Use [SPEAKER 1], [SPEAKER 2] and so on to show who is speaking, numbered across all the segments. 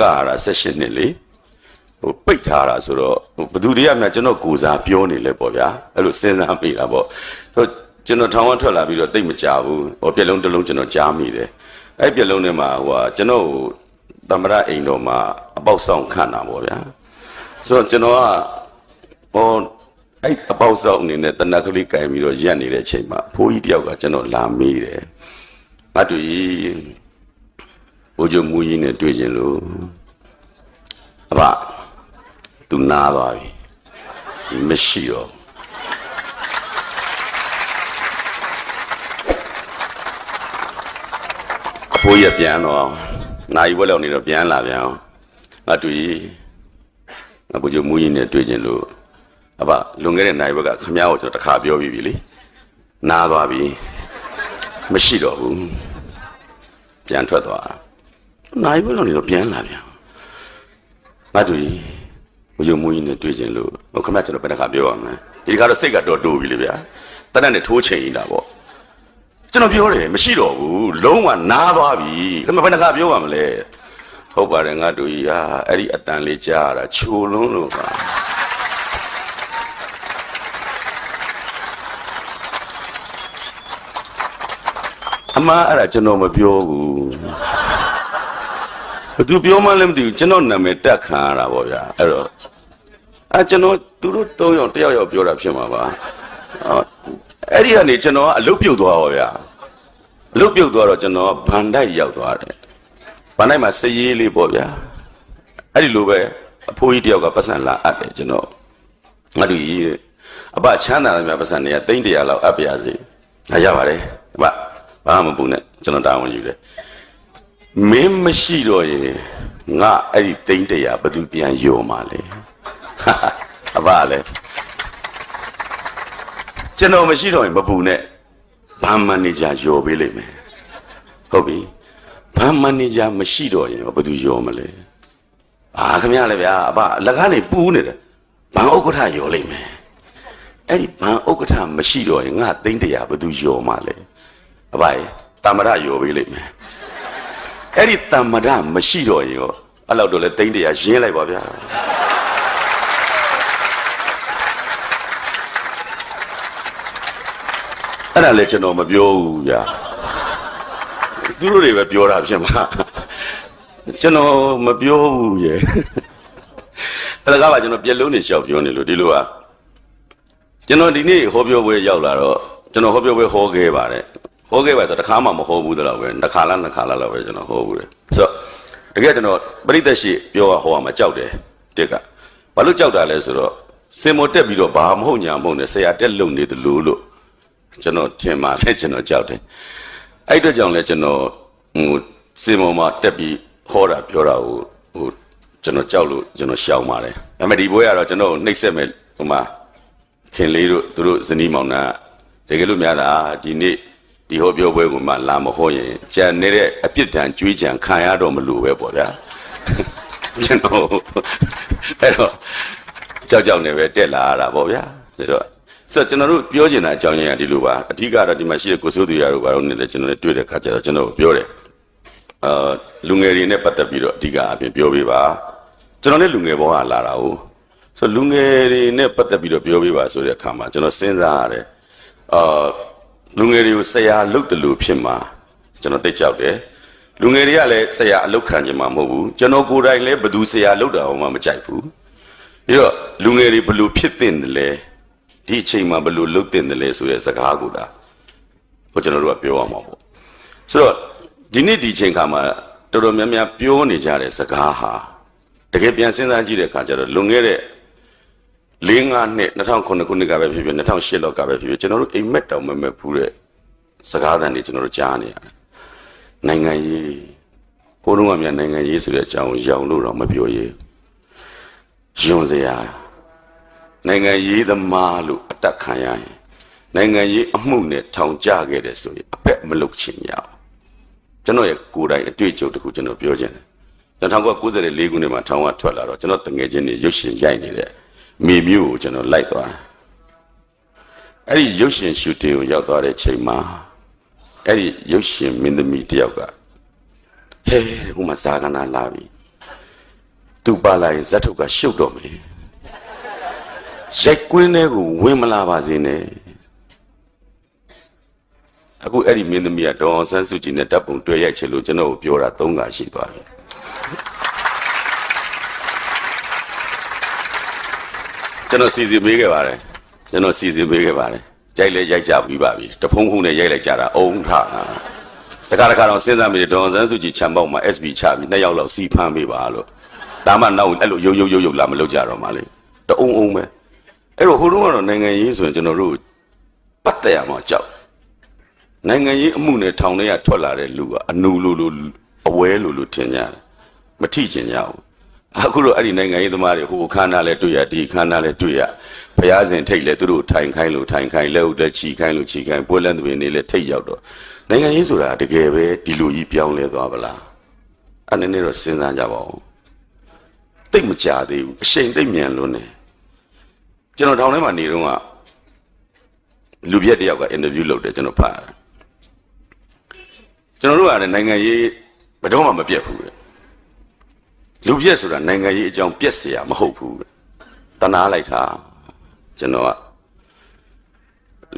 [SPEAKER 1] ကရတာ16နှစ်လေဟိုပိတ်ထားတာဆိုတော့ဟိုဘယ်သူတွေကမှကျွန်တော်ကိုစားပြောနေလဲပေါ့ဗျာအဲ့လိုစဉ်းစားမိတာပေါ့ဆိုတော့ကျွန်တော်ထောင်ဝထွက်လာပြီးတော့တိတ်မကြဘူးဟိုပြက်လုံးတစ်လုံးကျွန်တော်ကြားမိတယ်အဲ့ပြက်လုံးထဲမှာဟိုဟာကျွန်တော်ဟိုသမရအိမ်တော်မှာအပေါက်ဆောင်ခန့်တာပေါ့ဗျာဆိုတော့ကျွန်တော်ကဟိုအဲ့အပေါက်ဆောင်အနေနဲ့တနက်ကလေးကင်ပြီးတော့ရက်နေတဲ့အချိန်မှာအဖိုးကြီးတယောက်ကကျွန်တော်လာမေးတယ်ငါတို့ကြီး ဘိုးချုပ်မူကြီးနဲ့တွေ့ကျင်လို့အဘသူနာသွားပြီမရှိတော့အဖိုးရပြန်တော့နိုင်ဘွက်လောက်နေတော့ပြန်လာပြန်အောင်ငါတွေ့ငါဘိုးချုပ်မူကြီးနဲ့တွေ့ကျင်လို့အဘလွန်ခဲ့တဲ့နိုင်ဘက်ကခမ ्या ကိုကျွန်တော်တခါပြောပြီးပြီလေနာသွားပြီမရှိတော့ဘူးပြန်ထွက်သွားတာ နိုင်ဘယ်လောက်နေတော့ပြန်လာပြန်ငါတို့ကြီးဘုရားမူကြီးနဲ့တွေ့ချင်းလို့ဟိုခမကျွန်တော်ဘယ်တစ်ခါပြောရမလဲဒီကတော့စိတ်ကတော့တိုးပြီလေဗျာတနက်နဲ့ထိုးချိန်ကြီးတာပေါ့ကျွန်တော်ပြောတယ်မရှိတော့ဘူးလုံးဝနားသွားပြီခမဘယ်တစ်ခါပြောရမလဲဟုတ်ပါတယ်ငါတို့ကြီးဟာအဲ့ဒီအတန်လေးကြားရတာချိုလုံးလို့ပါအမအဲ့ဒါကျွန်တော်မပြောဘူး ဘသူပြောမှလည်းမသိဘူးကျွန်တော်နာမည်တက်ခံရတာပေါ့ဗျာအဲ့တော့အဲကျွန်တော်သူတို့၃ယောက်တစ်ယောက်ယောက်ပြောတာဖြစ်မှာပါအော်အဲ့ဒီကနေကျွန်တော်ကအလုတ်ပြုတ်သွားပါဗျာအလုတ်ပြုတ်သွားတော့ကျွန်တော်ဗန်တိုက်ရောက်သွားတယ်ဗန်တိုက်မှာစရေးလေးပေါ့ဗျာအဲ့ဒီလိုပဲအဖိုးကြီးတယောက်ကပတ်စံလာအပ်တယ်ကျွန်တော်ငါတို့ကြီးတဲ့အဘချမ်းသာတယ်များပတ်စံတွေကတိမ့်တရာလောက်အပ်ပါရစေဒါရပါတယ်အဘဘာမှမပူနဲ့ကျွန်တော်တာဝန်ယူတယ် မင်းမရှိတော့ရင်ငါအဲ့ဒီတိမ့်တရာဘသူပြန်ယောမှာလဲအဘလည်းကျွန်တော်မရှိတော့ရင်မပူနဲ့ဘာမန်နေဂျာယောပေးလိမ့်မယ်ဟုတ်ပြီဘာမန်နေဂျာမရှိတော့ရင်ဘသူယောမလဲအာခင်ဗျားလည်းဗျာအဘအလကားနေပူနေတယ်ဘန်ဥက္ကဋ္ဌယောလိမ့်မယ်အဲ့ဒီဘန်ဥက္ကဋ္ဌမရှိတော့ရင်ငါတိမ့်တရာဘသူယောမှာလဲအဘရေတာမရယောပေးလိမ့်မယ် အဲ့ဒီတမ္မဒမရှိတော့ရင်ရောအဲ့လောက်တော့လဲတိမ့်တရားရင်းလိုက်ပါဗျာအဲ့ဒါလည်းကျွန်တော်မပြောဘူးဗျာသူတို့တွေပဲပြောတာဖြစ်မှာကျွန်တော်မပြောဘူးရဲ့အဲ့ဒါကပါကျွန်တော်ပြက်လုံးနေရှောက်ပြောနေလို့ဒီလိုอ่ะကျွန်တော်ဒီနေ့ဟောပြောပွဲရောက်လာတော့ကျွန်တော်ဟောပြောပွဲဟောခဲ့ပါတယ် ဟောခဲ့ပါဆိုတော့တစ်ခါမှမဟောဘူးတော့ပဲတစ်ခါလားနှစ်ခါလားတော့ပဲကျွန်တော်ဟောဘူးတယ်ဆိုတော့တကယ်ကျွန်တော်ပရိသတ်ရှိပြောရဟောရမှာကြောက်တယ်တစ်ကဘာလို့ကြောက်တာလဲဆိုတော့စင်မတက်ပြီးတော့ဘာမဟုတ်ညာမဟုတ်နဲ့ဆရာတက်လုံနေတယ်လို့လို့ကျွန်တော်ထင်ပါလေကျွန်တော်ကြောက်တယ်အဲ့အတွက်ကြောင့်လဲကျွန်တော်ဟိုစင်မမှာတက်ပြီးဟောတာပြောတာဟိုဟိုကျွန်တော်ကြောက်လို့ကျွန်တော်ရှောင်ပါတယ်ဒါပေမဲ့ဒီဘွဲကတော့ကျွန်တော်နှိမ့်ဆက်မဲ့ဟိုမှာခင်လေးတို့သူတို့ဇနီးမောင်နှံတကယ်လို့များတာဒီနေ့ ဒီဟောပြောပွဲကိုမှလာမဟောရင်ကြံနေတဲ့အပြစ်ဒဏ်ကြွေးကြံခံရတော့မလို့ပဲပေါ့ဗျာကျွန်တော်အဲ့တော့ကြောက်ကြောက်နေပဲတက်လာရတာပေါ့ဗျာဆိုတော့ဆိုတော့ကျွန်တော်တို့ပြောချင်တာအကြောင်းရင်းကဒီလိုပါအဓိကတော့ဒီမှာရှိတဲ့ကိုစိုးသူရတို့ဘာလို့နေလဲကျွန်တော်လည်းတွေ့တဲ့ခါကျတော့ကျွန်တော်ပြောတယ်အာလူငယ်တွေနဲ့ပတ်သက်ပြီးတော့အဓိကအပြင်ပြောပေးပါကျွန်တော်လည်းလူငယ်ဘောကလာတာ ਉਹ ဆိုလူငယ်တွေနဲ့ပတ်သက်ပြီးတော့ပြောပြပါဆိုတဲ့အခါမှာကျွန်တော်စဉ်းစားရတယ်အာ လူငယ်တွေကိုဆရာလုပ်တယ်လို့ဖြစ်မှာကျွန်တော်သိကြောက်တယ်လူငယ်တွေကလည်းဆရာအလုပ်ခံကြမှာမဟုတ်ဘူးကျွန်တော်ကိုယ်တိုင်လည်းဘယ်သူဆရာလုပ်တာမှမကြိုက်ဘူးပြီးတော့လူငယ်တွေဘယ်လိုဖြစ်တဲ့တယ်လဲဒီအချိန်မှာဘယ်လိုလုပ်တဲ့တယ်လဲဆိုတဲ့စကားကိုသာဟိုကျွန်တော်တို့ကပြောရမှာပေါ့ဆိုတော့ဒီနေ့ဒီအချိန်ခါမှာတော်တော်များများပြောနေကြတဲ့စကားဟာတကယ်ပြန်စဉ်းစားကြည့်တဲ့အခါကျတော့လွန်ခဲ့တဲ့ ၄၅နှစ်2009ခုနှစ်ကပဲဖြစ်ဖြစ်2008လောက်ကပဲဖြစ်ဖြစ်ကျွန်တော်တို့အိမ်မက်တောင်မမက်ဘူးတဲ့စကားသံတွေကျွန်တော်တို့ကြားနေရတယ်နိုင်ငံရေးကိုလုံးကမြန်နိုင်ငံရေးဆိုတဲ့အကြောင်းရောင်လို့တော့မပြောရေးယွန်စရာနိုင်ငံရေးသမားလို့အတက်ခံရရင်နိုင်ငံရေးအမှုနဲ့ထောင်ကြခဲ့တယ်ဆိုရင်အဖက်မလုပ်ချင်ရအောင်ကျွန်တော်ရဲ့ကိုယ်တိုင်အတွေ့အကြုံတစ်ခုကျွန်တော်ပြောချင်တယ်ကျွန်တော်1994ခုနှစ်မှာထောင်ကထွက်လာတော့ကျွန်တော်တငယ်ချင်းတွေရုပ်ရှင်ရိုက်နေတဲ့ မိမျိုးကိုကျွန်တော်လိုက်သွားတယ်အဲ့ဒီရုပ်ရှင်ရှူတင်ကိုရောက်သွားတဲ့ချိန်မှာအဲ့ဒီရုပ်ရှင်မင်းသမီးတယောက်ကဟဲဟိုမှာဇာကနာလာပြီသူပါလာရင်ဇက်ထုတ်ကရှုပ်တော့မယ်ရိုက်ကွင်းထဲကိုဝင်မလာပါစေနဲ့အခုအဲ့ဒီမင်းသမီးကဒေါ်အောင်ဆန်းစုကြည်နဲ့တပ်ပုံတွေ့ရိုက်ချင်လို့ကျွန်တော်ကိုပြောတာသုံးခါရှိသွားပြီ ကျွန်တော်စီစဉ်ပေးခဲ့ပါတယ်ကျွန်တော်စီစဉ်ပေးခဲ့ပါတယ်ကြိုက်လဲရိုက်ကြပြီးပါပြီတဖုံဖုံနဲ့ရိုက်လိုက်ကြတာအုံထတာတခါတခါတော့စဉ်းစားမိတယ်ဒေါ်အောင်ဆန်းစုကြည်ခြံပေါက်မှာ SB ချပြီးနှစ်ယောက်လောက်စီဖမ်းပေးပါလို့ဒါမှနောက်အဲ့လိုရုပ်ရုပ်ရုပ်ရုပ်လာမလုပ်ကြတော့မှလေတအုံအုံပဲအဲ့တော့ဟိုတုန်းကတော့နိုင်ငံရေးဆိုရင်ကျွန်တော်တို့ပတ်သက်ရမှာကြောက်နိုင်ငံရေးအမှုနဲ့ထောင်ထဲကထွက်လာတဲ့လူကအနူလိုလိုအဝဲလိုလိုထင်ကြတယ်မထိကျင်ကြဘူး အခုတော့အဲ့ဒီနိုင်ငံရေးသမားတွေဟိုခန်းသားလဲတွေ့ရဒီခန်းသားလဲတွေ့ရဘုရားရှင်ထိတ်လဲသူတို့ထိုင်ခိုင်းလို့ထိုင်ခိုင်းလဲဟုတ်လဲချီခိုင်းလို့ချီခိုင်းပွဲလန်းသမီးနေလဲထိတ်ရောက်တော့နိုင်ငံရေးဆိုတာတကယ်ပဲဒီလိုကြီးပြောင်းလဲသွားပါလားအဲ့နည်းနည်းတော့စဉ်းစားကြပါဦးတိတ်မကြသေးဘူးအရှိန်တိတ်မြန်လွန်းနေကျွန်တော်ထောင်ထဲမှာနေတော့ကလူပြက်တယောက်ကအင်တာဗျူးလုပ်တယ်ကျွန်တော်ဖတ်ရတယ်ကျွန်တော်တို့ကလည်းနိုင်ငံရေးဘယ်တော့မှမပြတ်ဘူးတဲ့ လူပြက်ဆိုတာနိုင်ငံရေးအကြောင်းပြက်เสียမဟုတ်ဘူးတဲ့တနာလိုက်တာကျွန်တော်က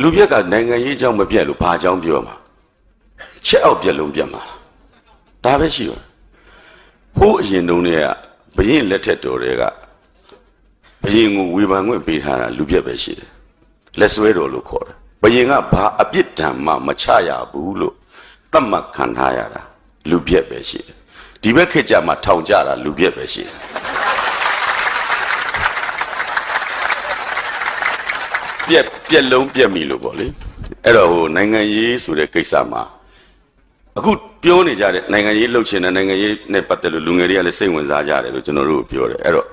[SPEAKER 1] လူပြက်ကနိုင်ငံရေးအကြောင်းမပြတ်လို့ဘာအကြောင်းပြောမှာချက်အောက်ပြက်လုံးပြတ်မှာဒါပဲရှိတော့ဟိုးအရင်တုန်းကဘရင်လက်ထက်တော်တွေကဘရင်ကိုဝေဖန်ခွင့်ပေးထားတာလူပြက်ပဲရှိတယ်လက်ဆွဲတော်လို့ခေါ်တယ်ဘရင်ကဘာအပြစ်ဒဏ်မှမချရဘူးလို့ တတ်မှတ်ခံထားရတာလူပြက်ပဲရှိတယ် ် ဒီဘက်ခေတ်ကြမှာထောင်ကြတာလူပြက်ပဲရှိတယ်ပြက်ပြက်လုံးပြက်မိလို့ပေါ့လေအဲ့တော့ဟိုနိုင်ငံရေးဆိုတဲ့ကိစ္စမှာအခုပြောနေကြတဲ့နိုင်ငံရေးလှုပ်ရှင်တဲ့နိုင်ငံရေးနဲ့ပတ်သက်လို့လူငယ်တွေကလည်းစိတ်ဝင်စားကြတယ်လို့ကျွန်တော်တို့ပြောတယ်အဲ့တော့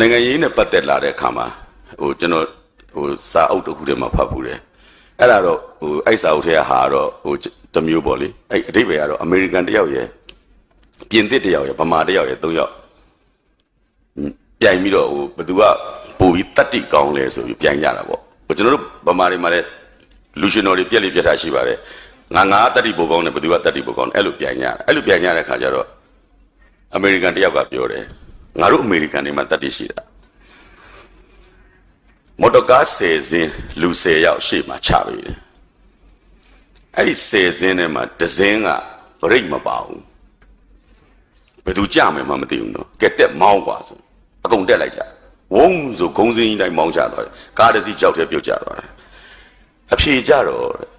[SPEAKER 1] နိုင်ငံရေးနဲ့ပတ်သက်လာတဲ့အခါမှာဟိုကျွန်တော်ဟိုစာအုပ်တစ်ခုထဲမှာဖတ်ဖူးတယ်အဲ့ဒါတော့ဟိုအိုက်စာအုပ်ထဲကဟာတော့ဟိုတစ်မျိုးပေါ့လေအဲ့အတိတ်ပဲကတော့အမေရိကန်တယောက်ရယ် ပြင်သစ်တယောက်ရယ်ဗမာတယောက်ရယ်သုံးယောက်ပြိုင်ပြီးတော့ဟိုဘသူကပို့ပြီးတတ်တိကောင်းလဲဆိုပြီးပြိုင်ကြတာပေါ့ဟိုကျွန်တော်တို့ဗမာတွေမှာလည်းလူရှင်တော်တွေပြက်လေးပြက်ထားရှိပါတယ်ငါငါတတ်တိပို့ကောင်းတယ်ဘသူကတတ်တိပို့ကောင်းတယ်အဲ့လိုပြိုင်ကြတာအဲ့လိုပြိုင်ကြတဲ့ခါကျတော့အမေရိကန်တယောက်ကပြောတယ်ငါတို့အမေရိကန်တွေမှာတတ်တိရှိတာမော်တော်ကား၁၀စင်းလူ၁၀ယောက်ရှေ့မှာချပေးတယ်အဲ့ဒီ၁၀စင်းထဲမှာတစ်စင်းကဘရိတ်မပါဘူး ဘယ်သူကြမယ်မှမသိဘူးနော်ကဲတက်မောင်းกว่าဆိုအကုန်တက်လိုက်ကြဝုန်းဆိုဂုံစင်းကြီးတိုင်းမောင်းချသွားတယ်ကားတစ်စီးကြောက်တဲ့ပြုတ်ကျသွားတယ်အဖြေကြတော့တဲ့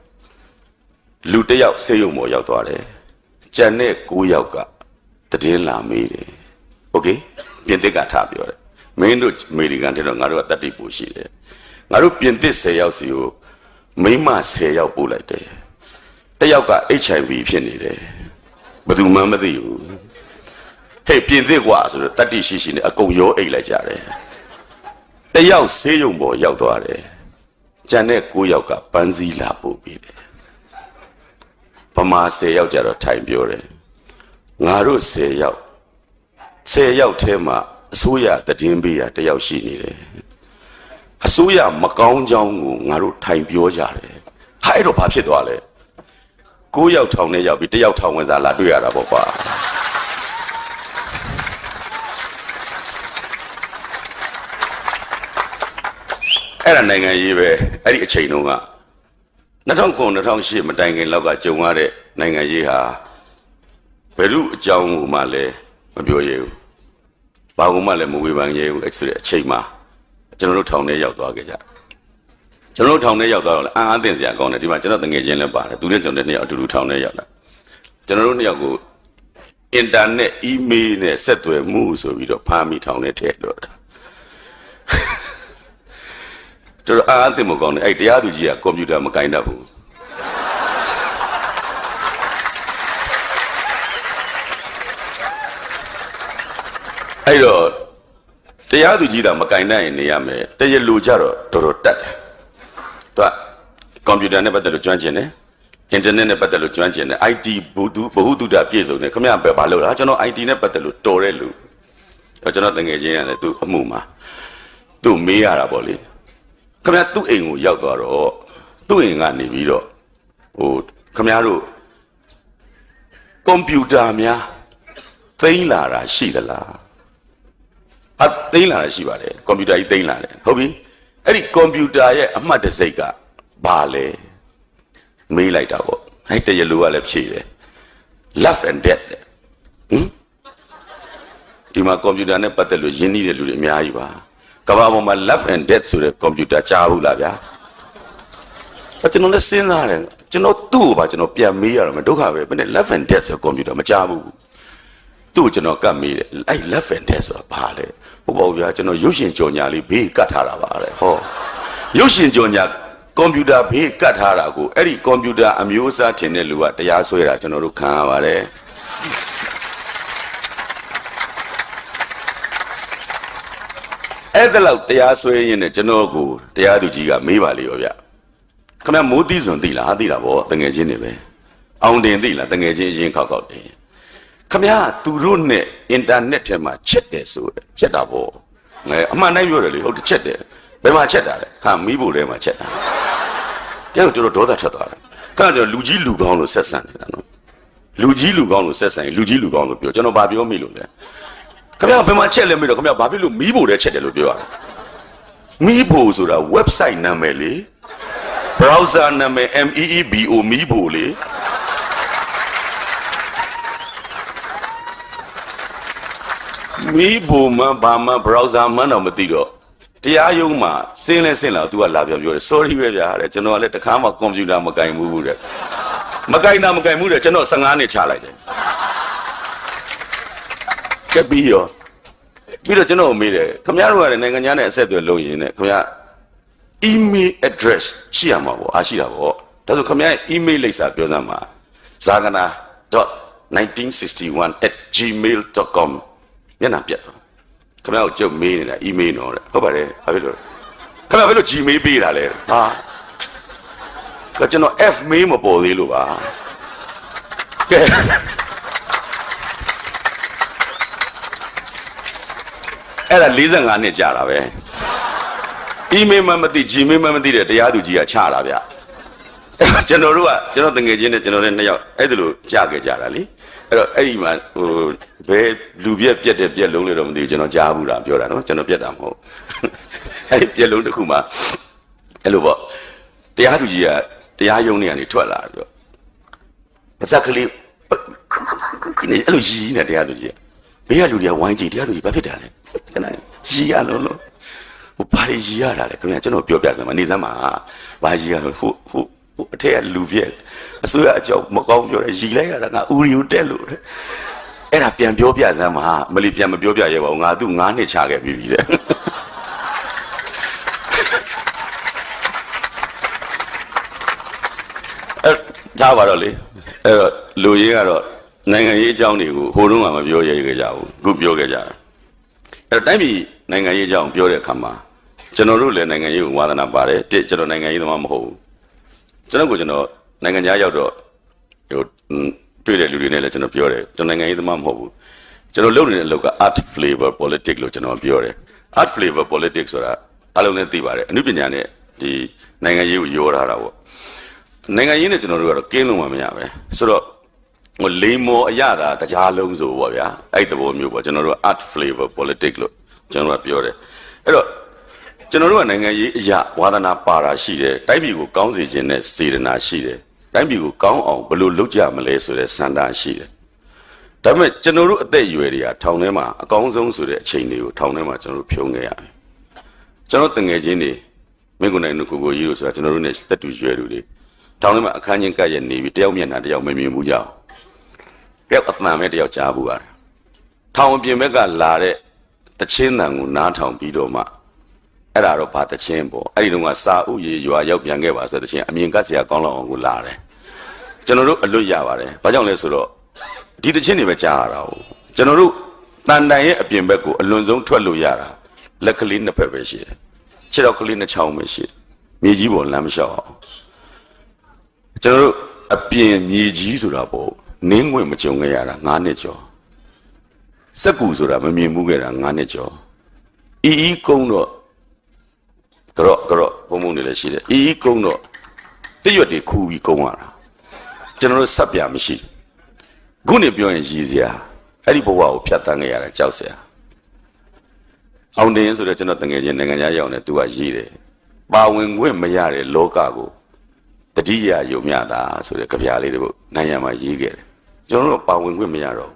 [SPEAKER 1] လူတစ်ယောက်ဆေးရုံပေါ်ရောက်သွားတယ်ကြံတဲ့၉ယောက်ကတည်င်းလာမေးတယ်โอเคပြင်သစ်ကထားပြောတယ်မင်းတို့အမေရိကန်တဲ့တော့ငါတို့ကတတ်တိပူရှိတယ်ငါတို့ပြင်သစ်10ယောက်စီကိုမိန်းမ10ယောက်ပို့လိုက်တယ်တစ်ယောက်က HIV ဖြစ်နေတယ်ဘယ်သူမှမသိဘူး ဟဲ့ပြင်သစ်ကွာဆိုတော့တတ်တိရှိရှိနဲ့အကုန်ရောအိတ်လိုက်ကြတယ်တစ်ယောက်ဆေးရုံပေါ်ရောက်သွားတယ်ကြံတဲ့9ယောက်ကပန်းစည်းလာပို့ပြီးတယ်ဗမာ10ယောက်ကြတော့ထိုင်ပြောတယ်ငါတို့10ယောက်10ယောက်ထဲမှာအစိုးရတည်င်းပေးရတယောက်ရှိနေတယ်အစိုးရမကောင်းကြောင်းကိုငါတို့ထိုင်ပြောကြတယ်ဟာအဲ့တော့ဘာဖြစ်သွားလဲ9ယောက်ထောင်နဲ့ရောက်ပြီးတယောက်ထောင်ဝင်စားလာတွေ့ရတာပေါ့ကွာ အဲ့ဒါနိုင်ငံရေးပဲအဲ့ဒီအချိန်တုန်းက2009 2008မတိုင်ခင်လောက်ကကြုံရတဲ့နိုင်ငံရေးဟာဘယ်လိုအကြောင်းကိုမှလည်းမပြောရဘူးဘာကူမှလည်းမဝေဖန်ရဲဘူးအဲ့ဆိုတဲ့အချိန်မှာကျွန်တော်တို့ထောင်ထဲရောက်သွားခဲ့ကြကျွန်တော်တို့ထောင်ထဲရောက်သွားတော့လည်းအံ့အားသင့်စရာကောင်းတယ်ဒီမှာကျွန်တော်တငယ်ချင်းလည်းပါတယ်သူနဲ့ကျွန်တော်နဲ့နှစ်ယောက်အတူတူထောင်ထဲရောက်လာကျွန်တော်တို့နှစ်ယောက်ကိုအင်တာနက်အီးမေးလ်နဲ့ဆက်သွယ်မှုဆိုပြီးတော့ဖမ်းမိထောင်ထဲထည့်လို့တာ ကျွန်တော်အံ့အားသင့်မကောင်းတယ်အဲ့တရားသူကြီးကကွန်ပျူတာမကင်တတ်ဘူးအဲ့တော့တရားသူကြီးတာမကင်နိုင်ရင်နေရမယ်တရလူကြတော့တော်တော်တက်တယ်သူကကွန်ပျူတာနဲ့ပတ်သက်လို့ကျွမ်းကျင်တယ်အင်တာနက်နဲ့ပတ်သက်လို့ကျွမ်းကျင်တယ် IT ဘူသူဘ ഹു တုဒပြည့်စုံတယ်ခမရပဲဘာလို့လားကျွန်တော် IT နဲ့ပတ်သက်လို့တော်တဲ့လူအဲ့ကျွန်တော်တငယ်ချင်းရတယ်သူအမှုမှာသူ့မေးရတာပေါ့လေ ခမရသူ့အိမ်ကိုရောက်သွားတော့သူ့အိမ်ကနေပြီးတော့ဟိုခမရတို့ကွန်ပျူတာများသိမ်းလာတာရှိသလားသိမ်းလာတာရှိပါတယ်ကွန်ပျူတာကြီးသိမ်းလာတယ်ဟုတ်ပြီအဲ့ဒီကွန်ပျူတာရဲ့အမှတ်တစိတ်ကဘာလဲမေးလိုက်တာပေါ့အဲ့တရလူကလည်းဖြေတယ် love and death တဲ့ဟင်ဒီမှာကွန်ပျူတာနဲ့ပတ်သက်လို့ရင်းနှီးတဲ့လူတွေအများကြီးပါ ကမ္ဘာပေါ်မှာ love and death ဆိုတဲ့ကွန်ပျူတာကြားဘူးလားဗျာအဲ့ကျွန်တော်လည်းစဉ်းစားတယ်ကျွန်တော်သူ့ကိုပါကျွန်တော်ပြန်မေးရတော့မယ်ဒုက္ခပဲဘယ်နဲ့ love and death ဆိုကွန်ပျူတာမကြားဘူးသူ့ကိုကျွန်တော်ကတ်မေးတယ်အဲ့ love and death ဆိုတာဘာလဲဟုတ်ပါဘူးဗျာကျွန်တော်ရုပ်ရှင်ကြော်ညာလေးဘေးကတ်ထားတာပါတဲ့ဟောရုပ်ရှင်ကြော်ညာကွန်ပျူတာဘေးကတ်ထားတာကိုအဲ့ဒီကွန်ပျူတာအမျိုးအစားထင်တဲ့လူကတရားဆွဲတာကျွန်တော်တို့ခံရပါတယ် အဲ့ဒါလောက်တရားဆွဲရင်းနဲ့ကျွန်တော်ကိုတရားသူကြီးကမေးပါလေရောဗျခင်ဗျမိုးသီးစွန်သိလားဟာသိတာဗောတငယ်ချင်းတွေပဲအောင်တင်သိလားတငယ်ချင်းအရင်ခောက်ခောက်တယ်ခင်ဗျသူတို့နဲ့အင်တာနက်ထဲမှာချက်တယ်ဆိုတယ်ချက်တာဗောငယ်အမှန်တိုင်းပြောတယ်လေဟုတ်တယ်ချက်တယ်ဘယ်မှာချက်တာလဲဟာမိဖို့ထဲမှာချက်တာပြန်တော့တော်တော်ဒေါသထွက်သွားတယ်ခဏကျွန်တော်လူကြီးလူကောင်းလို့ဆက်ဆံနေတာနော်လူကြီးလူကောင်းလို့ဆက်ဆံရင်လူကြီးလူကောင်းလို့ပြောကျွန်တော်ဗာပြောမိလို့လဲ ခင်ဗျာဘယ်မှာချက်လဲမေးတော့ခင်ဗျာဘာဖြစ်လို့မီးဖို့တဲ့ချက်တယ်လို့ပြောရတယ်မီးဖို့ဆိုတာ website နာမည်လေ browser နာမည် MEEBO မီးဖို့လေမီးဖို့မှဘာမှ browser မှတော့မသိတော့တရားရုံးမှာစင်းလဲစင်းလာ तू ကလာပြန်ပြောတယ် sorry ပဲဗျာတဲ့ကျွန်တော်ကလည်းတခါမှကွန်ပျူတာမကင်ဘူးတဲ့မကင်တာမကင်ဘူးတဲ့ကျွန်တော်15နှစ်ချလိုက်တယ် ကပ်ပြီးရောပြီးတော့ကျွန်တော်မေးတယ်ခင်ဗျားတို့ကလည်းနိုင်ငံခြားနဲ့အဆက်အသွယ်လုပ်ရင်ねခင်ဗျာ email address ရှိရမှာပေါ့အားရှိတာပေါ့ဒါဆိုခင်ဗျားရဲ့ email လိပ်စာပြောစမ်းပါဇာကနာ .1961@gmail.com ညနာပြတ်တော့ခင်ဗျားကိုကြုတ်မေးနေတာ email တော့တဲ့ဟုတ်ပါတယ်ဘာဖြစ်လို့ခင်ဗျားဘယ်လို gmail ပေးတာလဲဟာကကျွန်တော် f mail မပေါ်သေးလို့ပါကဲ အဲ့ဒါ45နှစ်ကြာတာပဲအီးမေးလ်မှမသိဂျီမေးလ်မှမသိတဲ့တရားသူကြီးကချတာဗျအဲ့တော့ကျွန်တော်တို့ကကျွန်တော်တငယ်ချင်းနဲ့ကျွန်တော်နဲ့နှစ်ယောက်အဲ့ဒါလိုကြာခဲ့ကြတာလीအဲ့တော့အဲ့ဒီမှာဟိုဘယ်လူပြက်ပြက်တဲ့ပြက်လုံးလေတော့မသိဘူးကျွန်တော်ကြားဘူးလားပြောတာနော်ကျွန်တော်ပြက်တာမဟုတ်အဲ့ဒီပြက်လုံးတစ်ခုမှာအဲ့လိုပေါ့တရားသူကြီးကတရားရုံးနေကနေထွက်လာပြီးတော့ပါဇက်ကလေးအဲ့လိုရီးနေတရားသူကြီးက ဘေးကလူတွေကဝိုင်းကြည့်တရားသူကြီးဘာဖြစ်တာလဲကျွန်တော်ရီရလုံးလုံးဟိုဘာတွေရီရတာလဲခင်ဗျာကျွန်တော်ပြောပြစမ်းမနေစမ်းပါဘာရီရဟိုဟိုဟိုအထက်ကလူပြက်အစိုးရအကြောင်းမကောင်းပြောတယ်ရီလိုက်ရတာငါဥရီကိုတက်လို့တဲ့အဲ့ဒါပြန်ပြောပြစမ်းပါမလီပြန်မပြောပြရဲပါဘူးငါသူ့9နှစ်ချခဲ့ပြီပြီတဲ့အဲ့ဒါပါတော့လေအဲ့တော့လူရင်းကတော့ နိုင်ငံရေးအကြောင်းတွေကိုဟိုတုန်းကမပြောရဲခဲ့ကြဘူးအခုပြောခဲ့ကြတာအဲ့တော့တိုင်းပြည်နိုင်ငံရေးအကြောင်းပြောတဲ့အခါမှာကျွန်တော်တို့လည်းနိုင်ငံရေးကိုဝါသနာပါတယ်တစ်ကျွန်တော်နိုင်ငံရေးသမားမဟုတ်ဘူးကျွန်တော်ကိုကျွန်တော်နိုင်ငံခြားရောက်တော့ဟိုတွေ့တဲ့လူတွေနဲ့လည်းကျွန်တော်ပြောတယ်ကျွန်တော်နိုင်ငံရေးသမားမဟုတ်ဘူးကျွန်တော်လုပ်နေတဲ့အလုပ်က art flavor politics လို့ကျွန်တော်ပြောတယ် art flavor politics ဆိုတာအလုံးနဲ့သိပါတယ်အနုပညာနဲ့ဒီနိုင်ငံရေးကိုရောထားတာပေါ့နိုင်ငံရေးနဲ့ကျွန်တော်တို့ကတော့ကင်းလုံးမှမရပဲဆိုတော့ ဟိုလိမ္မော်အရသာတရားလုံးဆိုပေါ့ဗျာအဲ့တဘောမျိုးပေါ့ကျွန်တော်တို့ art flavor politics လို့ကျွန်တော်ကပြောတယ်အဲ့တော့ကျွန်တော်တို့ကနိုင်ငံရေးအရာဝါသနာပါတာရှိတယ်တိုက်ပြည်ကိုကောင်းစေခြင်းနဲ့စေတနာရှိတယ်တိုက်ပြည်ကိုကောင်းအောင်ဘယ်လိုလုပ်ကြမလဲဆိုတဲ့စံတန်ရှိတယ်ဒါပေမဲ့ကျွန်တော်တို့အသက်အရွယ်တွေကထောင်ထဲမှာအကောင်းဆုံးဆိုတဲ့အချိန်တွေကိုထောင်ထဲမှာကျွန်တော်တို့ဖြုံးခဲ့ရတယ်ကျွန်တော်တငယ်ချင်းတွေမင်းကိုနိုင်တို့ကိုကိုကြီးတို့ဆိုတာကျွန်တော်တို့ ਨੇ တက်တူရွယ်သူတွေထောင်ထဲမှာအခန်းချင်းကပ်ရနေပြီးတယောက်မျက်နှာတယောက်မမြင်ဘူးကြအောင် တယောက်အသံပဲတယောက်ကြားဘူးရတယ်။ထောင်ပြင်ဘက်ကလာတဲ့တချင်းတန်ကိုနားထောင်ပြီးတော့မှအဲ့ဒါတော့ဘာတချင်းပေါ့အဲ့ဒီတော့ကစာဥယေရွာရောက်ပြန်ခဲ့ပါဆိုတဲ့တချင်းအမြင်ကတ်စရာကောင်းလောက်အောင်ကိုလာတယ်။ကျွန်တော်တို့အလွတ်ရပါတယ်။ဘာကြောင့်လဲဆိုတော့ဒီတချင်းတွေပဲကြားရတာဟုတ်။ကျွန်တော်တို့တန်တန်ရဲ့အပြင်ဘက်ကိုအလွန်ဆုံးထွက်လို့ရတာလက်ကလေးနှစ်ဖက်ပဲရှိတယ်။ခြေထောက်ကလေးနှစ်ချောင်းပဲရှိတယ်။မြေကြီးပေါ်လမ်းမလျှောက်အောင်။ကျွန်တော်တို့အပြင်မြေကြီးဆိုတာပေါ့ နင်းဝင်မကြုံခဲ့ရတာ9နှစ်ကျော်စက်ကူဆိုတာမမြင်မှုခဲ့တာ9နှစ်ကျော်အီအီကုန်းတော့ကြော့ကြော့ဘုံဘုံတွေလည်းရှိတယ်အီအီကုန်းတော့တရွတ်တွေခူပြီးကုန်းရတာကျွန်တော်တို့စက်ပြမရှိခုနေပြောရင်ရည်စရာအဲ့ဒီဘဝကိုဖြတ်တန်းခဲ့ရတာကြောက်စရာအောင်တင်ဆိုတော့ကျွန်တော်တငယ်ချင်းနိုင်ငံသားရောက်နေသူကရေးတယ်ပါဝင်ခွင့်မရတဲ့လောကကိုတတိယယုံမြတာဆိုတဲ့ကြပြလေးတွေနိုင်ငံမှာရေးခဲ့တယ် ကျွန်တော်တို့ပါဝင်ခွင့်မရတော့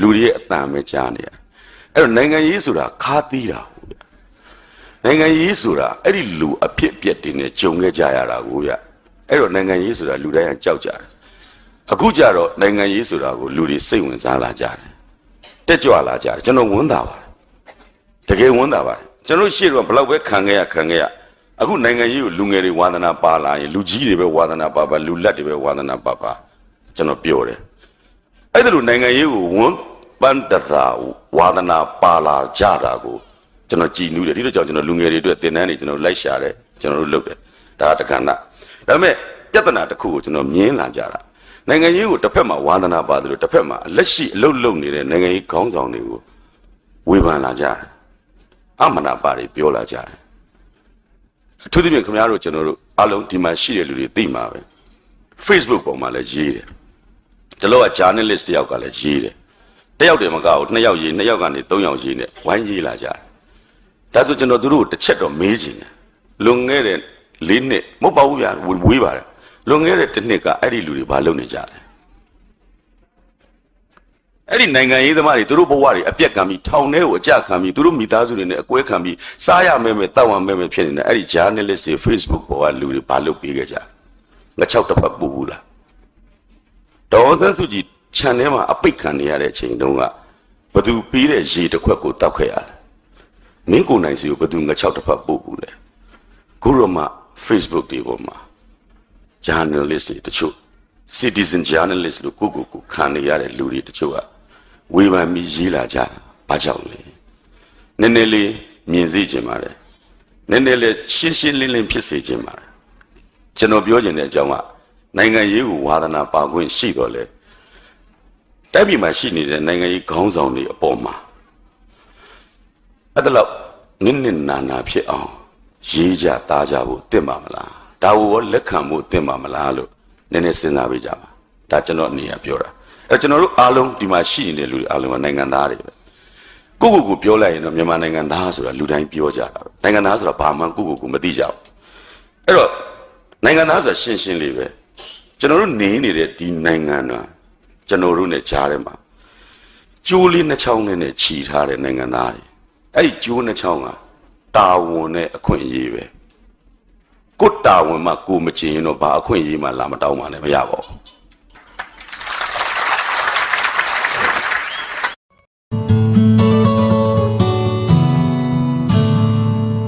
[SPEAKER 1] လူတွေရဲ့အတန်ပဲကြားနေရအဲ့တော့နိုင်ငံရေးဆိုတာခါသီးတာဟုတ်ဗျနိုင်ငံရေးဆိုတာအဲ့ဒီလူအဖြစ်အပျက်တွေနဲ့ဂျုံခဲ့ကြရတာကိုဗျအဲ့တော့နိုင်ငံရေးဆိုတာလူတိုင်းကကြောက်ကြတယ်အခုကြတော့နိုင်ငံရေးဆိုတာကိုလူတွေစိတ်ဝင်စားလာကြတယ်တက်ကြွလာကြတယ်ကျွန်တော်ဝန်တာပါတယ်တကယ်ဝန်တာပါတယ်ကျွန်တော်ရှေ့တော့ဘလောက်ပဲခံခဲ့ရခံခဲ့ရအခုနိုင်ငံရေးကိုလူငယ်တွေဝါသနာပါလာရင်လူကြီးတွေပဲဝါသနာပါပါလူလက်တွေပဲဝါသနာပါပါကျွန်တော်ပြောတယ် အဲ့ဒါလိုနိုင်ငံရေးကိုဝန်ပန်းတသာဝါသနာပါလာကြတာကိုကျွန်တော်ကြည်နူးတယ်ဒီလိုကြောင့်ကျွန်တော်လူငယ်တွေအတွက်တင်တန်းနေကျွန်တော်လိုက်ရှာတယ်ကျွန်တော်တို့လုပ်တယ်ဒါကတက္ကနာဒါပေမဲ့ပြဿနာတစ်ခုကိုကျွန်တော်မြင်လာကြတာနိုင်ငံရေးကိုတစ်ဖက်မှာဝါသနာပါတယ်လို့တစ်ဖက်မှာအလက်ရှိအလုပ်လုပ်နေတဲ့နိုင်ငံရေးခေါင်းဆောင်တွေကိုဝေဖန်လာကြတယ်အမနာပါတွေပြောလာကြတယ်အထူးသဖြင့်ခင်ဗျားတို့ကျွန်တော်တို့အားလုံးဒီမှာရှိတဲ့လူတွေသိမှာပဲ Facebook ပေါ်မှာလည်းရေးတယ် တလောက journalist တယောက်ကလည်းရေးတယ်တယောက်တည်းမကဘူးနှစ်ယောက်ရေးနှစ်ယောက်ကနေသုံးယောက်ရေးနဲ့ဝိုင်းရေးလာကြတယ်ဒါဆိုကျွန်တော်တို့ကိုတစ်ချက်တော့မေးချင်တယ်လွန်ခဲ့တဲ့၄နှစ်မဟုတ်ပါဘူးဗျာဝေးပါတယ်လွန်ခဲ့တဲ့တစ်နှစ်ကအဲ့ဒီလူတွေဘာလုပ်နေကြလဲအဲ့ဒီနိုင်ငံရေးသမားတွေသူတို့ဘဝတွေအပြက်ခံပြီးထောင်ထဲကိုအကြခံပြီးသူတို့မိသားစုတွေနဲ့အကွဲခံပြီးစားရမယ်မယ်တောက်ရမယ်မယ်ဖြစ်နေတဲ့အဲ့ဒီ journalist တွေ Facebook ပေါ်ကလူတွေဘာလုပ်ပေးခဲ့ကြငါ၆တစ်ပတ်ပူဘူးလား ဒေါ်စန်းစုကြည် channel မှာအပိတ်ခံနေရတဲ့အချိန်တုန်းကဘသူပေးတဲ့ရေတစ်ခွက်ကိုတောက်ခဲ့ရတယ်မင်းကိုယ်နိုင်စီကိုဘသူငါ၆တစ်ပတ်ပို့ဘူးလေခုရမ Facebook တွေပေါ်မှာ journalist တွေတချို့ citizen journalist လို့ကိုကိုကိုခံနေရတဲ့လူတွေတချို့ကဝေဖန်ပြီးရေးလာကြတာဘာကြောင့်လဲနည်းနည်းလေးမြင်စေချင်ပါတယ်နည်းနည်းလေးရှင်းရှင်းလင်းလင်းဖြစ်စေချင်ပါတယ်ကျွန်တော်ပြောချင်တဲ့အကြောင်းက နိုင်ငံရေးကိုဝါသနာပါခွင့်ရှိတော့လေတိုက်ပြည်မှာရှိနေတဲ့နိုင်ငံရေးခေါင်းဆောင်တွေအပေါ်မှာအဲ့ဒါတော့နင်းနင်းနာနာဖြစ်အောင်ရေးကြသားကြဖို့တင့်ပါမလားဒါကိုရောလက်ခံဖို့တင့်ပါမလားလို့နည်းနည်းစဉ်းစားပေးကြပါဒါကျွန်တော်အနေနဲ့ပြောတာအဲကျွန်တော်တို့အားလုံးဒီမှာရှိနေတဲ့လူတွေအားလုံးကနိုင်ငံသားတွေပဲကိုကိုကိုပြောလိုက်ရင်တော့မြန်မာနိုင်ငံသားဆိုတာလူတိုင်းပြောကြတာပဲနိုင်ငံသားဆိုတာဘာမှကိုကိုကိုမသိကြဘူးအဲ့တော့နိုင်ငံသားဆိုတာရှင်းရှင်းလေးပဲ ကျွန်တော်တို့နေနေတဲ့ဒီနိုင်ငံတော့ကျွန်တော်တို့ ਨੇ ကြားထဲမှာကျိုးလေးနှစ်ချောင်းနဲ့နဲ့ခြီထားတဲ့နိုင်ငံသားတွေအဲ့ဒီကျိုးနှစ်ချောင်းကတာဝန်နဲ့အခွင့်အရေးပဲကိုယ်တာဝန်မှကိုယ်မချင်ရင်တော့ဘာအခွင့်အရေးမှလာမတောင်းပါနဲ့မရပါဘူး